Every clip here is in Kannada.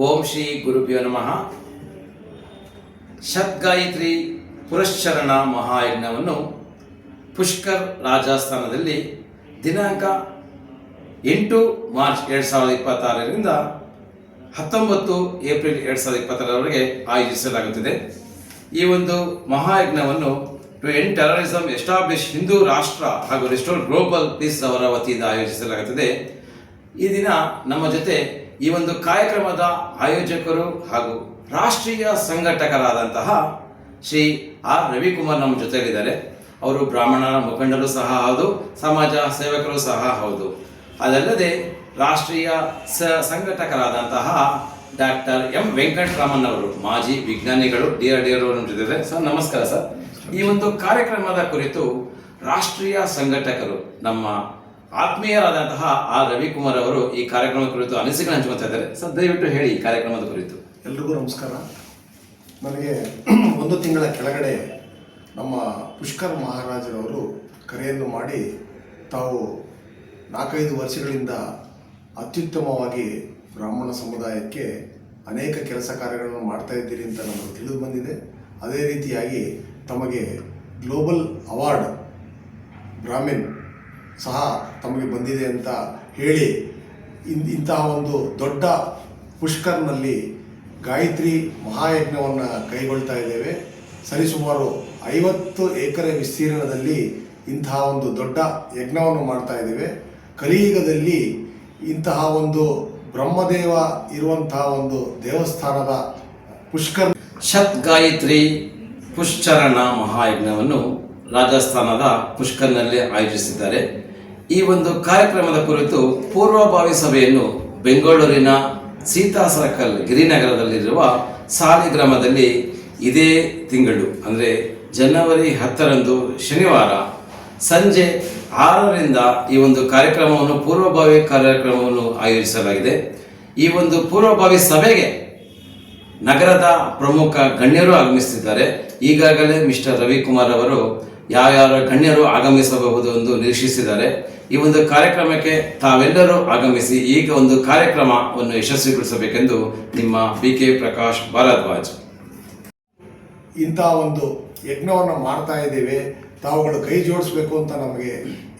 ಓಂ ಶ್ರೀ ಗುರುಭ್ಯೋ ನಮಃ. ಷದ್ಗಾಯತ್ರಿ ಪುರಶ್ಚರಣ ಮಹಾಯಜ್ಞವನ್ನು ಪುಷ್ಕರ್ ರಾಜಸ್ಥಾನದಲ್ಲಿ ದಿನಾಂಕ ಎಂಟು ಮಾರ್ಚ್ ಎರಡು ಸಾವಿರದ ಇಪ್ಪತ್ತಾರರಿಂದ ಹತ್ತೊಂಬತ್ತು ಏಪ್ರಿಲ್ ಎರಡು ಸಾವಿರದ ಇಪ್ಪತ್ತರವರೆಗೆ ಆಯೋಜಿಸಲಾಗುತ್ತಿದೆ. ಈ ಒಂದು ಮಹಾಯಜ್ಞವನ್ನು to end terrorism establish Hindu Rashtra ಹಾಗೂ ರಿಸ್ಟೋರ್ ಗ್ಲೋಬಲ್ ಪೀಸ್ ಅವರ ವತಿಯಿಂದ ಆಯೋಜಿಸಲಾಗುತ್ತದೆ. ಈ ದಿನ ನಮ್ಮ ಜೊತೆ ಈ ಒಂದು ಕಾರ್ಯಕ್ರಮದ ಆಯೋಜಕರು ಹಾಗೂ ರಾಷ್ಟ್ರೀಯ ಸಂಘಟಕರಾದಂತಹ ಶ್ರೀ ಆರ್ ರವಿಕುಮಾರ್ ನಮ್ಮ ಜೊತೆಯಲ್ಲಿದ್ದಾರೆ ಅವರು ಬ್ರಾಹ್ಮಣರ ಮುಖಂಡರು ಸಹ ಹೌದು, ಸಮಾಜ ಸೇವಕರು ಸಹ ಹೌದು. ಅದಲ್ಲದೆ ರಾಷ್ಟ್ರೀಯ ಸ ಸಂಘಟಕರಾದಂತಹ ಡಾಕ್ಟರ್ ಎಂ ವೆಂಕಟರಾಮನ್ ಅವರು, ಮಾಜಿ ವಿಜ್ಞಾನಿಗಳು ಡಿ ಆರ್ ಡಿ ಅವರು ನಮ್ಮ ಜೊತೆ. ಸರ್, ನಮಸ್ಕಾರ ಸರ್. ಈ ಒಂದು ಕಾರ್ಯಕ್ರಮದ ಕುರಿತು ರಾಷ್ಟ್ರೀಯ ಸಂಘಟಕರು ನಮ್ಮ ಆತ್ಮೀಯರಾದಂತಹ ಆರ್ ರವಿಕುಮಾರ್ ಅವರು ಈ ಕಾರ್ಯಕ್ರಮದ ಕುರಿತು ಅನಿಸಿಕೆ ಹಂಚ್ಕೊತಾ ಇದ್ದಾರೆ. ಸರ್, ದಯವಿಟ್ಟು ಹೇಳಿ ಈ ಕಾರ್ಯಕ್ರಮದ ಕುರಿತು. ಎಲ್ರಿಗೂ ನಮಸ್ಕಾರ. ನನಗೆ ಒಂದು ತಿಂಗಳ ಕೆಳಗಡೆ ನಮ್ಮ ಪುಷ್ಕರ್ ಮಹಾರಾಜರವರು ಕರೆಯನ್ನು ಮಾಡಿ ತಾವು ನಾಲ್ಕೈದು ವರ್ಷಗಳಿಂದ ಅತ್ಯುತ್ತಮವಾಗಿ ಬ್ರಾಹ್ಮಣ ಸಮುದಾಯಕ್ಕೆ ಅನೇಕ ಕೆಲಸ ಕಾರ್ಯಗಳನ್ನು ಮಾಡ್ತಾ ಇದ್ದೀರಿ ಅಂತ ನಮಗೆ ತಿಳಿದು ಬಂದಿದೆ. ಅದೇ ರೀತಿಯಾಗಿ ತಮಗೆ ಗ್ಲೋಬಲ್ ಅವಾರ್ಡ್ ಬ್ರಾಹ್ಮಿನ್ ಸಹ ತಮಗೆ ಬಂದಿದೆ ಅಂತ ಹೇಳಿ ಇಂತಹ ಒಂದು ದೊಡ್ಡ ಪುಷ್ಕರ್ನಲ್ಲಿ ಗಾಯತ್ರಿ ಮಹಾಯಜ್ಞವನ್ನು ಕೈಗೊಳ್ತಾ ಇದ್ದೇವೆ. ಸರಿಸುಮಾರು ಐವತ್ತು ಎಕರೆ ವಿಸ್ತೀರ್ಣದಲ್ಲಿ ಇಂತಹ ಒಂದು ದೊಡ್ಡ ಯಜ್ಞವನ್ನು ಮಾಡ್ತಾ ಇದ್ದೇವೆ. ಕಲಿಯುಗದಲ್ಲಿ ಇಂತಹ ಒಂದು ಬ್ರಹ್ಮದೇವ ಇರುವಂತಹ ಒಂದು ದೇವಸ್ಥಾನದ ಪುಷ್ಕರ್ ಶತ್ ಗಾಯತ್ರಿ ಪುಷ್ಚರಣ ಮಹಾಯಜ್ಞವನ್ನು ರಾಜಸ್ಥಾನದ ಪುಷ್ಕರ್ನಲ್ಲಿ ಆಯೋಜಿಸಿದ್ದಾರೆ. ಈ ಒಂದು ಕಾರ್ಯಕ್ರಮದ ಕುರಿತು ಪೂರ್ವಭಾವಿ ಸಭೆಯನ್ನು ಬೆಂಗಳೂರಿನ ಸೀತಾ ಸರ್ಕಲ್ ಗಿರಿನಗರದಲ್ಲಿರುವ ಸಾಲಿಗ್ರಾಮದಲ್ಲಿ ಇದೇ ತಿಂಗಳು, ಅಂದರೆ ಜನವರಿ ಹತ್ತರಂದು ಶನಿವಾರ ಸಂಜೆ ಆರರಿಂದ ಈ ಒಂದು ಕಾರ್ಯಕ್ರಮವನ್ನು, ಪೂರ್ವಭಾವಿ ಕಾರ್ಯಕ್ರಮವನ್ನು ಆಯೋಜಿಸಲಾಗಿದೆ. ಈ ಒಂದು ಪೂರ್ವಭಾವಿ ಸಭೆಗೆ ನಗರದ ಪ್ರಮುಖ ಗಣ್ಯರು ಆಗಮಿಸುತ್ತಿದ್ದಾರೆ. ಈಗಾಗಲೇ ಮಿಸ್ಟರ್ ರವಿಕುಮಾರ್ ಅವರು ಯಾವ್ಯಾವ ಗಣ್ಯರು ಆಗಮಿಸಬಹುದು ಎಂದು ನಿರೀಕ್ಷಿಸಿದ್ದಾರೆ. ಈ ಒಂದು ಕಾರ್ಯಕ್ರಮಕ್ಕೆ ತಾವೆಲ್ಲರೂ ಆಗಮಿಸಿ ಈಗ ಒಂದು ಕಾರ್ಯಕ್ರಮವನ್ನು ಯಶಸ್ವಿಗೊಳಿಸಬೇಕೆಂದು ನಿಮ್ಮ ಬಿ ಕೆ ಪ್ರಕಾಶ್ ಭಾರದ್ವಾಜ್. ಇಂಥ ಒಂದು ಯಜ್ಞವನ್ನು ಮಾಡ್ತಾ ಇದ್ದೇವೆ. ತಾವುಗಳು ಕೈ ಜೋಡಿಸ್ಬೇಕು ಅಂತ ನಮಗೆ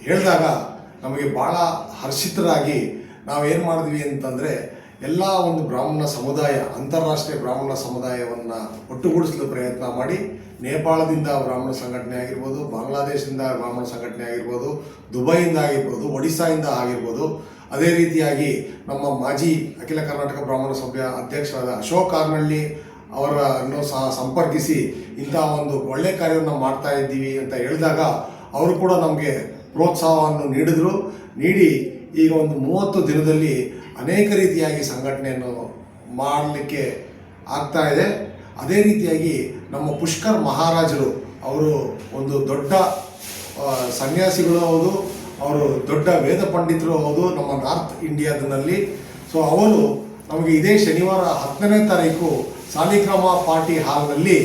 ಹೇಳಿದಾಗ ನಮಗೆ ಭಾಳ ಹರ್ಷಿತರಾಗಿ ಏನು ಮಾಡಿದ್ವಿ ಅಂತಂದರೆ ಎಲ್ಲ ಒಂದು ಬ್ರಾಹ್ಮಣ ಸಮುದಾಯ, ಅಂತಾರಾಷ್ಟ್ರೀಯ ಬ್ರಾಹ್ಮಣ ಸಮುದಾಯವನ್ನು ಒಟ್ಟುಗೂಡಿಸಲು ಪ್ರಯತ್ನ ಮಾಡಿ, ನೇಪಾಳದಿಂದ ಬ್ರಾಹ್ಮಣ ಸಂಘಟನೆ ಆಗಿರ್ಬೋದು, ಬಾಂಗ್ಲಾದೇಶದಿಂದ ಬ್ರಾಹ್ಮಣ ಸಂಘಟನೆ ಆಗಿರ್ಬೋದು, ದುಬೈಯಿಂದ ಆಗಿರ್ಬೋದು, ಒಡಿಸ್ಸಾಯಿಂದ ಆಗಿರ್ಬೋದು, ಅದೇ ರೀತಿಯಾಗಿ ನಮ್ಮ ಮಾಜಿ ಅಖಿಲ ಕರ್ನಾಟಕ ಬ್ರಾಹ್ಮಣ ಸಭೆಯ ಅಧ್ಯಕ್ಷರಾದ ಅಶೋಕ್ ಕಾರ್ನಳ್ಳಿ ಅವರನ್ನು ಸಹ ಸಂಪರ್ಕಿಸಿ ಇಂಥ ಒಂದು ಒಳ್ಳೆ ಕಾರ್ಯವನ್ನು ಮಾಡ್ತಾ ಇದ್ದೀವಿ ಅಂತ ಹೇಳಿದಾಗ ಅವರು ಕೂಡ ನಮಗೆ ಪ್ರೋತ್ಸಾಹವನ್ನು ನೀಡಿದರು. ನೀಡಿ ಈಗ ಒಂದು ಮೂವತ್ತು ದಿನದಲ್ಲಿ ಅನೇಕ ರೀತಿಯಾಗಿ ಸಂಘಟನೆಯನ್ನು ಮಾಡಲಿಕ್ಕೆ ಆಗ್ತಾ ಇದೆ. ಅದೇ ರೀತಿಯಾಗಿ ನಮ್ಮ ಪುಷ್ಕರ್ ಮಹಾರಾಜರು, ಅವರು ಒಂದು ದೊಡ್ಡ ಸನ್ಯಾಸಿಗಳು ಹೌದು, ಅವರು ದೊಡ್ಡ ವೇದ ಪಂಡಿತರು ಹೌದು, ನಮ್ಮ ನಾರ್ತ್ ಇಂಡಿಯಾದಲ್ಲಿ ಸೊ ಅವರು ನಮಗೆ ಇದೇ ಶನಿವಾರ ಹತ್ತನೇ ತಾರೀಕು ಸಾಲಿಕ್ರಮ ಪಾರ್ಟಿ ಹಾಲ್ನಲ್ಲಿ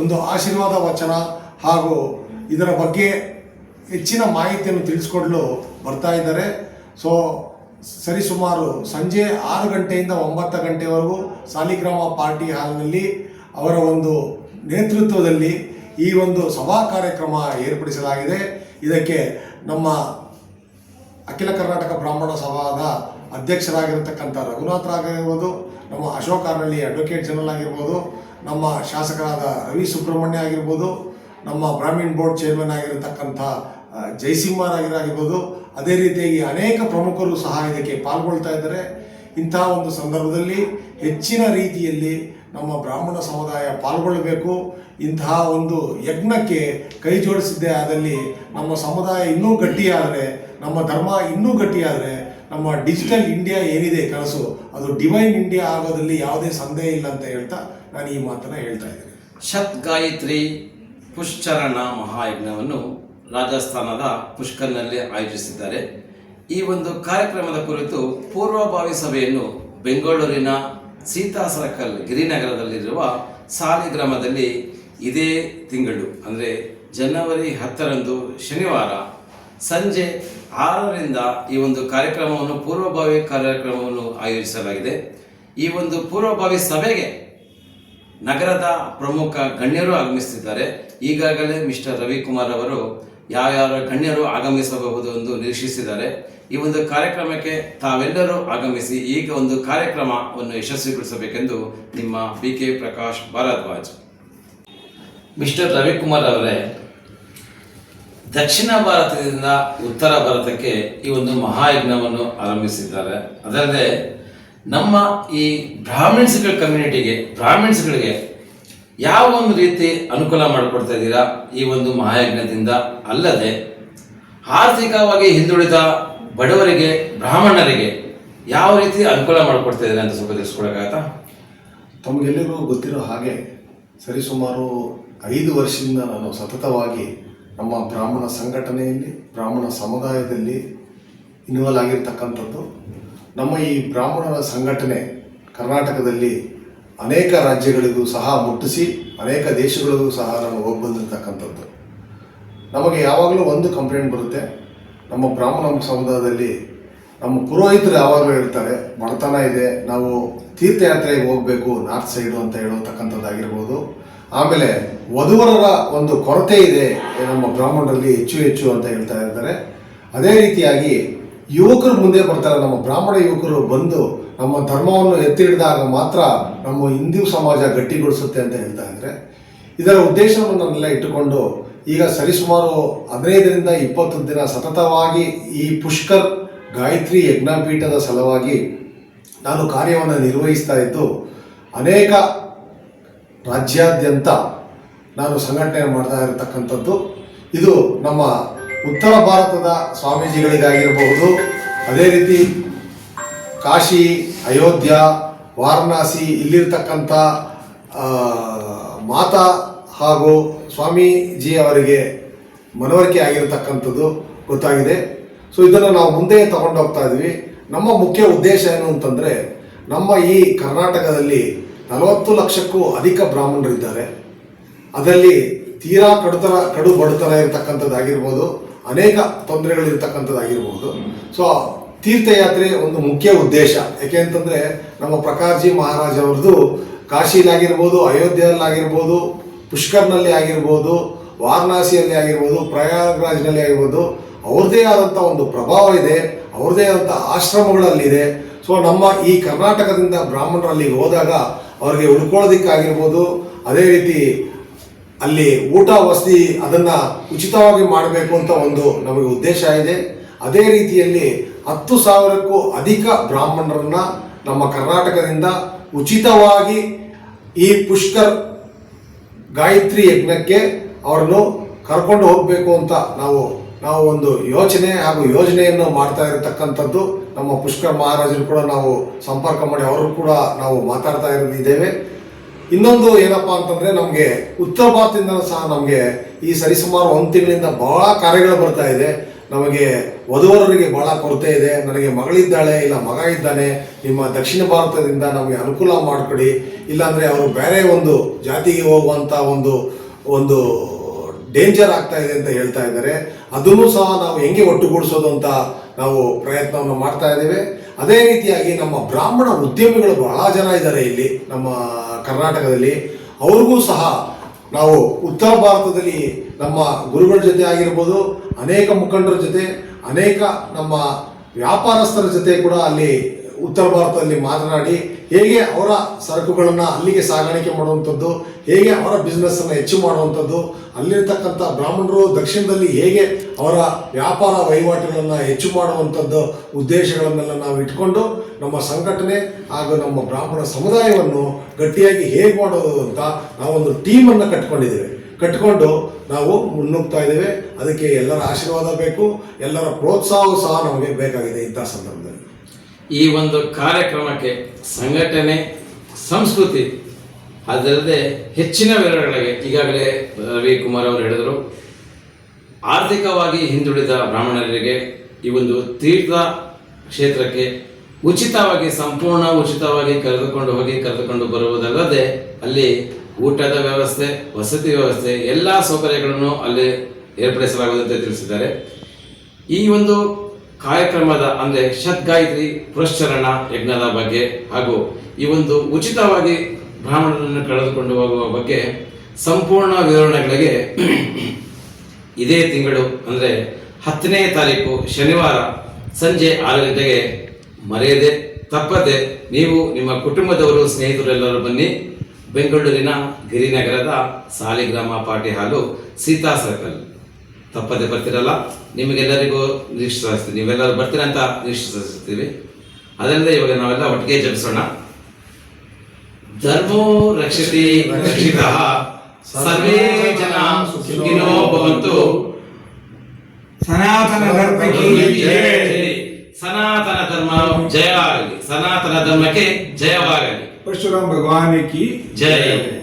ಒಂದು ಆಶೀರ್ವಾದ ವಚನ ಹಾಗೂ ಇದರ ಬಗ್ಗೆ ಹೆಚ್ಚಿನ ಮಾಹಿತಿಯನ್ನು ತಿಳಿಸ್ಕೊಡಲು ಬರ್ತಾ ಇದ್ದಾರೆ. ಸೊ ಸರಿಸುಮಾರು ಸಂಜೆ ಆರು ಗಂಟೆಯಿಂದ ಒಂಬತ್ತು ಗಂಟೆವರೆಗೂ ಸಾಲಿಗ್ರಾಮ ಪಾರ್ಟಿ ಹಾಲ್ನಲ್ಲಿ ಅವರ ಒಂದು ನೇತೃತ್ವದಲ್ಲಿ ಈ ಒಂದು ಸಭಾ ಕಾರ್ಯಕ್ರಮ ಏರ್ಪಡಿಸಲಾಗಿದೆ. ಇದಕ್ಕೆ ನಮ್ಮ ಅಖಿಲ ಕರ್ನಾಟಕ ಬ್ರಾಹ್ಮಣ ಸಭಾದ ಅಧ್ಯಕ್ಷರಾಗಿರ್ತಕ್ಕಂಥ ರಘುನಾಥರಾಗಿರ್ಬೋದು ನಮ್ಮ ಅಶೋಕ್ ಅರಳ್ಳಿ ಅಡ್ವೊಕೇಟ್ ಜನರಲ್ ಆಗಿರ್ಬೋದು, ನಮ್ಮ ಶಾಸಕರಾದ ರವಿ ಸುಬ್ರಹ್ಮಣ್ಯ ಆಗಿರ್ಬೋದು, ನಮ್ಮ ಬ್ರಾಹ್ಮೀಣ್ ಬೋರ್ಡ್ ಚೇರ್ಮನ್ ಆಗಿರತಕ್ಕಂಥ ಜಯಸಿಂಹರಾಗಿರಾಗಿರ್ಬೋದು ಅದೇ ರೀತಿಯಾಗಿ ಅನೇಕ ಪ್ರಮುಖರು ಸಹ ಇದಕ್ಕೆ ಪಾಲ್ಗೊಳ್ತಾ ಇದ್ದಾರೆ. ಇಂತಹ ಒಂದು ಸಂದರ್ಭದಲ್ಲಿ ಹೆಚ್ಚಿನ ರೀತಿಯಲ್ಲಿ ನಮ್ಮ ಬ್ರಾಹ್ಮಣ ಸಮುದಾಯ ಪಾಲ್ಗೊಳ್ಳಬೇಕು. ಇಂತಹ ಒಂದು ಯಜ್ಞಕ್ಕೆ ಕೈ ಜೋಡಿಸಿದ್ದೇ ಆದಲ್ಲಿ ನಮ್ಮ ಸಮುದಾಯ ಇನ್ನೂ ಗಟ್ಟಿಯಾದರೆ, ನಮ್ಮ ಧರ್ಮ ಇನ್ನೂ ಗಟ್ಟಿಯಾದರೆ, ನಮ್ಮ ಡಿಜಿಟಲ್ ಇಂಡಿಯಾ ಏನಿದೆ ಕನಸು, ಅದು ಡಿವೈನ್ ಇಂಡಿಯಾ ಆಗೋದ್ರಲ್ಲಿ ಯಾವುದೇ ಸಂದೇಹ ಇಲ್ಲ ಅಂತ ಹೇಳ್ತಾ ನಾನು ಈ ಮಾತನ್ನು ಹೇಳ್ತಾ ಇದ್ದೇನೆ. ಶತ್ ಗಾಯತ್ರಿ ಪುಷ್ಚರಣ ಮಹಾಯಜ್ಞವನ್ನು ರಾಜಸ್ಥಾನದ ಪುಷ್ಕರ್ನಲ್ಲಿ ಆಯೋಜಿಸಿದ್ದಾರೆ. ಈ ಒಂದು ಕಾರ್ಯಕ್ರಮದ ಕುರಿತು ಪೂರ್ವಭಾವಿ ಸಭೆಯನ್ನು ಬೆಂಗಳೂರಿನ ಸೀತಾ ಸರ್ಕಲ್ ಗಿರಿನಗರದಲ್ಲಿರುವ ಸಾಲಿಗ್ರಾಮದಲ್ಲಿ ಇದೇ ತಿಂಗಳು, ಅಂದರೆ ಜನವರಿ ಹತ್ತರಂದು ಶನಿವಾರ ಸಂಜೆ ಆರರಿಂದ ಈ ಒಂದು ಕಾರ್ಯಕ್ರಮವನ್ನು, ಪೂರ್ವಭಾವಿ ಕಾರ್ಯಕ್ರಮವನ್ನು ಆಯೋಜಿಸಲಾಗಿದೆ. ಈ ಒಂದು ಪೂರ್ವಭಾವಿ ಸಭೆಗೆ ನಗರದ ಪ್ರಮುಖ ಗಣ್ಯರು ಆಗಮಿಸುತ್ತಿದ್ದಾರೆ. ಈಗಾಗಲೇ ಮಿಸ್ಟರ್ ರವಿಕುಮಾರ್ ಅವರು ಯಾವ್ಯಾವ ಗಣ್ಯರು ಆಗಮಿಸಬಹುದು ಎಂದು ನಿರೀಕ್ಷಿಸಿದ್ದಾರೆ. ಈ ಒಂದು ಕಾರ್ಯಕ್ರಮಕ್ಕೆ ತಾವೆಲ್ಲರೂ ಆಗಮಿಸಿ ಈಗ ಒಂದು ಕಾರ್ಯಕ್ರಮವನ್ನು ಯಶಸ್ವಿಗೊಳಿಸಬೇಕೆಂದು ನಿಮ್ಮ B K Prakash Bharadwaj. Mister Ravikumar ಅವರೇ, ದಕ್ಷಿಣ ಭಾರತದಿಂದ ಉತ್ತರ ಭಾರತಕ್ಕೆ ಈ ಒಂದು ಮಹಾಯಜ್ಞವನ್ನು ಆರಂಭಿಸಿದ್ದಾರೆ. ಅದಲ್ಲದೆ ನಮ್ಮ ಈ ಬ್ರಾಹ್ಮಿಣ್ಸ್ಗಳ ಕಮ್ಯುನಿಟಿಗೆ ಬ್ರಾಹ್ಮಿಣ್ಸ್ಗಳಿಗೆ ಯಾವ ಒಂದು ರೀತಿ ಅನುಕೂಲ ಮಾಡಿಕೊಡ್ತಾ ಇದ್ದೀರಾ ಈ ಒಂದು ಮಹಾಯಜ್ಞದಿಂದ? ಅಲ್ಲದೆ, ಆರ್ಥಿಕವಾಗಿ ಹಿಂದುಳಿದ ಬಡವರಿಗೆ, ಬ್ರಾಹ್ಮಣರಿಗೆ ಯಾವ ರೀತಿ ಅನುಕೂಲ ಮಾಡಿಕೊಡ್ತಾ ಇದ್ದೀರಾ ಅಂತ ಸ್ವಲ್ಪ ತಿಳಿಸ್ಕೊಡಕ್ಕಾಗತ್ತಾ? ತಮಗೆಲ್ಲರಿಗೂ ಗೊತ್ತಿರೋ ಹಾಗೆ, ಸರಿಸುಮಾರು ಐದು ವರ್ಷದಿಂದ ನಾನು ಸತತವಾಗಿ ನಮ್ಮ ಬ್ರಾಹ್ಮಣ ಸಂಘಟನೆಯಲ್ಲಿ, ಬ್ರಾಹ್ಮಣ ಸಮುದಾಯದಲ್ಲಿ ಇನ್ವಾಲ್ವ್ ಆಗಿರ್ತಕ್ಕಂಥದ್ದು. ನಮ್ಮ ಈ ಬ್ರಾಹ್ಮಣರ ಸಂಘಟನೆ ಕರ್ನಾಟಕದಲ್ಲಿ ಅನೇಕ ರಾಜ್ಯಗಳಿಗೂ ಸಹ ಮುಟ್ಟಿಸಿ, ಅನೇಕ ದೇಶಗಳಿಗೂ ಸಹ ನಾವು ಹೋಗಿ ಬಂದಿರತಕ್ಕಂಥದ್ದು. ನಮಗೆ ಯಾವಾಗಲೂ ಒಂದು ಕಂಪ್ಲೇಂಟ್ ಬರುತ್ತೆ. ನಮ್ಮ ಬ್ರಾಹ್ಮಣ ಸಮುದಾಯದಲ್ಲಿ ನಮ್ಮ ಪುರೋಹಿತರು ಯಾವಾಗಲೂ ಹೇಳ್ತಾರೆ, ಬಡತನ ಇದೆ, ನಾವು ತೀರ್ಥಯಾತ್ರೆಗೆ ಹೋಗಬೇಕು, ನಾರ್ತ್ ಸೈಡು ಅಂತ ಹೇಳತಕ್ಕಂಥದ್ದಾಗಿರ್ಬೋದು. ಆಮೇಲೆ ವಧುವರರ ಒಂದು ಕೊರತೆ ಇದೆ ನಮ್ಮ ಬ್ರಾಹ್ಮಣರಲ್ಲಿ ಹೆಚ್ಚು ಹೆಚ್ಚು ಅಂತ ಹೇಳ್ತಾ ಇರ್ತಾರೆ. ಅದೇ ರೀತಿಯಾಗಿ ಯುವಕರು ಮುಂದೆ ಬರ್ತಾರೆ. ನಮ್ಮ ಬ್ರಾಹ್ಮಣ ಯುವಕರು ಬಂದು ನಮ್ಮ ಧರ್ಮವನ್ನು ಎತ್ತಿ ಹಿಡಿದಾಗ ಮಾತ್ರ ನಮ್ಮ ಹಿಂದೂ ಸಮಾಜ ಗಟ್ಟಿಗೊಳಿಸುತ್ತೆ ಅಂತ ಹೇಳ್ತಾ ಇದ್ದಾರೆ. ಇದರ ಉದ್ದೇಶವನ್ನು ನಾನೆಲ್ಲ ಇಟ್ಟುಕೊಂಡು ಈಗ ಸರಿಸುಮಾರು ಹದಿನೈದರಿಂದ ಇಪ್ಪತ್ತು ದಿನ ಸತತವಾಗಿ ಈ ಪುಷ್ಕರ್ ಗಾಯತ್ರಿ ಯಜ್ಞಪೀಠದ ಸಲುವಾಗಿ ನಾನು ಕಾರ್ಯವನ್ನು ನಿರ್ವಹಿಸ್ತಾ ಇದ್ದು, ಅನೇಕ ರಾಜ್ಯಾದ್ಯಂತ ನಾನು ಸಂಘಟನೆ ಮಾಡ್ತಾ ಇರತಕ್ಕಂಥದ್ದು. ಇದು ನಮ್ಮ ಉತ್ತರ ಭಾರತದ ಸ್ವಾಮೀಜಿಗಳಿಗಾಗಿರಬಹುದು. ಅದೇ ರೀತಿ ಕಾಶಿ, ಅಯೋಧ್ಯ, ವಾರಣಾಸಿ, ಇಲ್ಲಿರ್ತಕ್ಕಂಥ ಮಾತಾ ಹಾಗೂ ಸ್ವಾಮೀಜಿ ಅವರಿಗೆ ಮನವರಿಕೆ ಆಗಿರತಕ್ಕಂಥದ್ದು ಗೊತ್ತಾಗಿದೆ. ಸೊ ಇದನ್ನು ನಾವು ಮುಂದೆ ತಗೊಂಡು ಹೋಗ್ತಾ ಇದ್ವಿ ನಮ್ಮ ಮುಖ್ಯ ಉದ್ದೇಶ ಏನು ಅಂತಂದರೆ, ನಮ್ಮ ಈ ಕರ್ನಾಟಕದಲ್ಲಿ ನಲವತ್ತು ಲಕ್ಷಕ್ಕೂ ಅಧಿಕ ಬ್ರಾಹ್ಮಣರಿದ್ದಾರೆ. ಅದರಲ್ಲಿ ತೀರಾ ಕಡುತರ, ಕಡು ಬಡತನ ಇರತಕ್ಕಂಥದ್ದಾಗಿರ್ಬೋದು. ಅನೇಕ ತೊಂದರೆಗಳಿರ್ತಕ್ಕಂಥದ್ದಾಗಿರ್ಬೋದು. ಸೊ ತೀರ್ಥಯಾತ್ರೆ ಒಂದು ಮುಖ್ಯ ಉದ್ದೇಶ. ಯಾಕೆ ಅಂತಂದರೆ, ನಮ್ಮ ಪ್ರಕಾಶಿ ಮಹಾರಾಜ್ ಅವ್ರದ್ದು ಕಾಶಿಲಾಗಿರ್ಬೋದು ಅಯೋಧ್ಯೆಯಲ್ಲಾಗಿರ್ಬೋದು, ಪುಷ್ಕರ್ನಲ್ಲಿ ಆಗಿರ್ಬೋದು, ವಾರಣಾಸಿಯಲ್ಲಿ ಆಗಿರ್ಬೋದು, ಪ್ರಯಾಗ್ರಾಜ್ನಲ್ಲಿ ಆಗಿರ್ಬೋದು, ಅವ್ರದ್ದೇ ಆದಂಥ ಒಂದು ಪ್ರಭಾವ ಇದೆ, ಅವ್ರದ್ದೇ ಆದಂಥ ಆಶ್ರಮಗಳಲ್ಲಿದೆ. ಸೊ ನಮ್ಮ ಈ ಕರ್ನಾಟಕದಿಂದ ಬ್ರಾಹ್ಮಣರಲ್ಲಿ ಹೋದಾಗ ಅವ್ರಿಗೆ ಉಳ್ಕೊಳ್ಳೋದಕ್ಕಾಗಿರ್ಬೋದು, ಅದೇ ರೀತಿ ಅಲ್ಲಿ ಊಟ, ವಸತಿ ಅದನ್ನ ಉಚಿತವಾಗಿ ಮಾಡಬೇಕು ಅಂತ ಒಂದು ನಮಗೆ ಉದ್ದೇಶ ಇದೆ. ಅದೇ ರೀತಿಯಲ್ಲಿ ಹತ್ತು ಸಾವಿರಕ್ಕೂ ಅಧಿಕ ಬ್ರಾಹ್ಮಣರನ್ನ ನಮ್ಮ ಕರ್ನಾಟಕದಿಂದ ಉಚಿತವಾಗಿ ಈ ಪುಷ್ಕರ್ ಗಾಯತ್ರಿ ಯಜ್ಞಕ್ಕೆ ಅವರನ್ನು ಕರ್ಕೊಂಡು ಹೋಗಬೇಕು ಅಂತ ನಾವು ನಾವು ಒಂದು ಯೋಚನೆ ಹಾಗೂ ಯೋಜನೆಯನ್ನು ಮಾಡ್ತಾ ಇರತಕ್ಕಂಥದ್ದು. ನಮ್ಮ ಪುಷ್ಕರ್ ಮಹಾರಾಜರು ಕೂಡ ನಾವು ಸಂಪರ್ಕ ಮಾಡಿ, ಅವರು ಕೂಡ ನಾವು ಮಾತಾಡ್ತಾ ಇರೋದಿದ್ದೇವೆ ಇನ್ನೊಂದು ಏನಪ್ಪಾ ಅಂತಂದ್ರೆ ನಮಗೆ ಉತ್ತರ ಭಾರತದಿಂದ ಸಹ ನಮಗೆ ಈ ಸರಿಸುಮಾರು ಒಂದು ತಿಂಗಳಿಂದ ಬಹಳ ಕಾರ್ಯಗಳು ಬರ್ತಾ ಇದೆ. ನಮಗೆ ವಧುವರರಿಗೆ ಬಹಳ ಕೊರತೆ ಇದೆ. ನನಗೆ ಮಗಳಿದ್ದಾಳೆ, ಇಲ್ಲ ಮಗ ಇದ್ದಾನೆ, ನಿಮ್ಮ ದಕ್ಷಿಣ ಭಾರತದಿಂದ ನಮಗೆ ಅನುಕೂಲ ಮಾಡಿಕೊಡಿ. ಇಲ್ಲಾಂದ್ರೆ ಅವರು ಬೇರೆ ಒಂದು ಜಾತಿಗೆ ಹೋಗುವಂತ ಒಂದು ಒಂದು ಡೇಂಜರ್ ಆಗ್ತಾ ಇದೆ ಅಂತ ಹೇಳ್ತಾ ಇದ್ದಾರೆ. ಅದನ್ನು ಸಹ ನಾವು ಹೆಂಗೆ ಒಟ್ಟುಗೂಡಿಸೋದು ಅಂತ ನಾವು ಪ್ರಯತ್ನವನ್ನು ಮಾಡ್ತಾ ಇದ್ದೇವೆ. ಅದೇ ರೀತಿಯಾಗಿ ನಮ್ಮ ಬ್ರಾಹ್ಮಣ ಉದ್ಯಮಿಗಳು ಬಹಳ ಜನ ಇದ್ದಾರೆ ಇಲ್ಲಿ. ನಮ್ಮ ಕರ್ನಾಟಕದಲ್ಲಿ ಅವ್ರಿಗೂ ಸಹ ನಾವು ಉತ್ತರ ಭಾರತದಲ್ಲಿ ನಮ್ಮ ಗುರುಗಳ ಜೊತೆ ಆಗಿರ್ಬೋದು, ಅನೇಕ ಮುಖಂಡರ ಜೊತೆ, ಅನೇಕ ನಮ್ಮ ವ್ಯಾಪಾರಸ್ಥರ ಜೊತೆ ಕೂಡ ಅಲ್ಲಿ ಉತ್ತರ ಭಾರತದಲ್ಲಿ ಮಾತನಾಡಿ ಹೇಗೆ ಅವರ ಸರಕುಗಳನ್ನು ಅಲ್ಲಿಗೆ ಸಾಗಾಣಿಕೆ ಮಾಡುವಂಥದ್ದು, ಹೇಗೆ ಅವರ ಬಿಸ್ನೆಸ್ಸನ್ನು ಹೆಚ್ಚು ಮಾಡುವಂಥದ್ದು, ಅಲ್ಲಿರ್ತಕ್ಕಂಥ ಬ್ರಾಹ್ಮಣರು ದಕ್ಷಿಣದಲ್ಲಿ ಹೇಗೆ ಅವರ ವ್ಯಾಪಾರ ವಹಿವಾಟುಗಳನ್ನು ಹೆಚ್ಚು ಮಾಡುವಂಥದ್ದು ಉದ್ದೇಶಗಳನ್ನೆಲ್ಲ ನಾವು ಇಟ್ಕೊಂಡು ನಮ್ಮ ಸಂಘಟನೆ ಹಾಗೂ ನಮ್ಮ ಬ್ರಾಹ್ಮಣ ಸಮುದಾಯವನ್ನು ಗಟ್ಟಿಯಾಗಿ ಹೇಗೆ ಮಾಡೋದು ಅಂತ ನಾವೊಂದು ಟೀಮನ್ನು ಕಟ್ಕೊಂಡಿದ್ದೇವೆ. ಕಟ್ಕೊಂಡು ನಾವು ಮುನ್ನುಗ್ತಾ ಇದ್ದೇವೆ. ಅದಕ್ಕೆ ಎಲ್ಲರ ಆಶೀರ್ವಾದ ಬೇಕು. ಎಲ್ಲರ ಪ್ರೋತ್ಸಾಹವೂ ಸಹ ನಮಗೆ ಬೇಕಾಗಿದೆ ಇಂಥ ಸಂದರ್ಭದಲ್ಲಿ. ಈ ಒಂದು ಕಾರ್ಯಕ್ರಮಕ್ಕೆ ಸಂಘಟನೆ, ಸಂಸ್ಕೃತಿ, ಅದಲ್ಲದೆ ಹೆಚ್ಚಿನ ವಿವರಗಳಿಗೆ ಈಗಾಗಲೇ ರವಿಕುಮಾರ್ ಅವರು ಹೇಳಿದರು. ಆರ್ಥಿಕವಾಗಿ ಹಿಂದುಳಿದ ಬ್ರಾಹ್ಮಣರಿಗೆ ಈ ಒಂದು ತೀರ್ಥ ಕ್ಷೇತ್ರಕ್ಕೆ ಉಚಿತವಾಗಿ, ಸಂಪೂರ್ಣ ಉಚಿತವಾಗಿ ಕರೆದುಕೊಂಡು ಹೋಗಿ, ಕರೆದುಕೊಂಡು ಬರುವುದಲ್ಲದೆ ಅಲ್ಲಿ ಊಟದ ವ್ಯವಸ್ಥೆ, ವಸತಿ ವ್ಯವಸ್ಥೆ, ಎಲ್ಲ ಸೌಕರ್ಯಗಳನ್ನು ಅಲ್ಲಿ ಏರ್ಪಡಿಸಲಾಗುವುದಂತೆ ತಿಳಿಸಿದ್ದಾರೆ. ಈ ಒಂದು ಕಾರ್ಯಕ್ರಮದ, ಅಂದ್ರೆ ಶದ್ಗಾಯತ್ರಿ ಪುರಶ್ಚರಣ ಯಜ್ಞದ ಬಗ್ಗೆ ಹಾಗೂ ಈ ಒಂದು ಉಚಿತವಾಗಿ ಬ್ರಾಹ್ಮಣರನ್ನು ಕಳೆದುಕೊಂಡು ಹೋಗುವ ಬಗ್ಗೆ ಸಂಪೂರ್ಣ ವಿವರಣೆಗಳಿಗೆ ಇದೇ ತಿಂಗಳು, ಅಂದ್ರೆ ಹತ್ತನೇ ತಾರೀಕು ಶನಿವಾರ ಸಂಜೆ ಆರು ಗಂಟೆಗೆ ಮರೆಯದೆ, ತಪ್ಪದೆ ನೀವು ನಿಮ್ಮ ಕುಟುಂಬದವರು, ಸ್ನೇಹಿತರೆಲ್ಲರೂ ಬನ್ನಿ. ಬೆಂಗಳೂರಿನ ಗಿರಿನಗರದ ಸಾಲಿಗ್ರಾಮ ಪಾರ್ಟಿ ಹಾಲು ಸೀತಾ ಸರ್ಕಲ್ ತಪ್ಪದೆ ಬರ್ತಿರಲ್ಲ? ನಿಮಗೆಲ್ಲರಿಗೂ ನಿರೀಕ್ಷಿಸ್ತೀವಿ ನೀವೆಲ್ಲರೂ ಬರ್ತೀರ ಅಂತ ನಿರೀಕ್ಷಿಸ್ತೀವಿ ಅದರಿಂದ ಇವಾಗ ನಾವೆಲ್ಲ ಒಟ್ಟಿಗೆ ಜಪಿಸೋಣ ಧರ್ಮೋ ರಕ್ಷತಿ ರಕ್ಷಿತ. ಸರ್ವೇ ಜನ ಸುಖಿನೋ ಭವಂತು. ಸನಾತನ ಸನಾತನ ಧರ್ಮ ಜಯವಾಗಲಿ. ಸನಾತನ ಧರ್ಮಕ್ಕೆ ಜಯವಾಗಲಿ. ಪರಶುರಾಮ್ ಭಗವಾನ್ ಕಿ ಜಯ.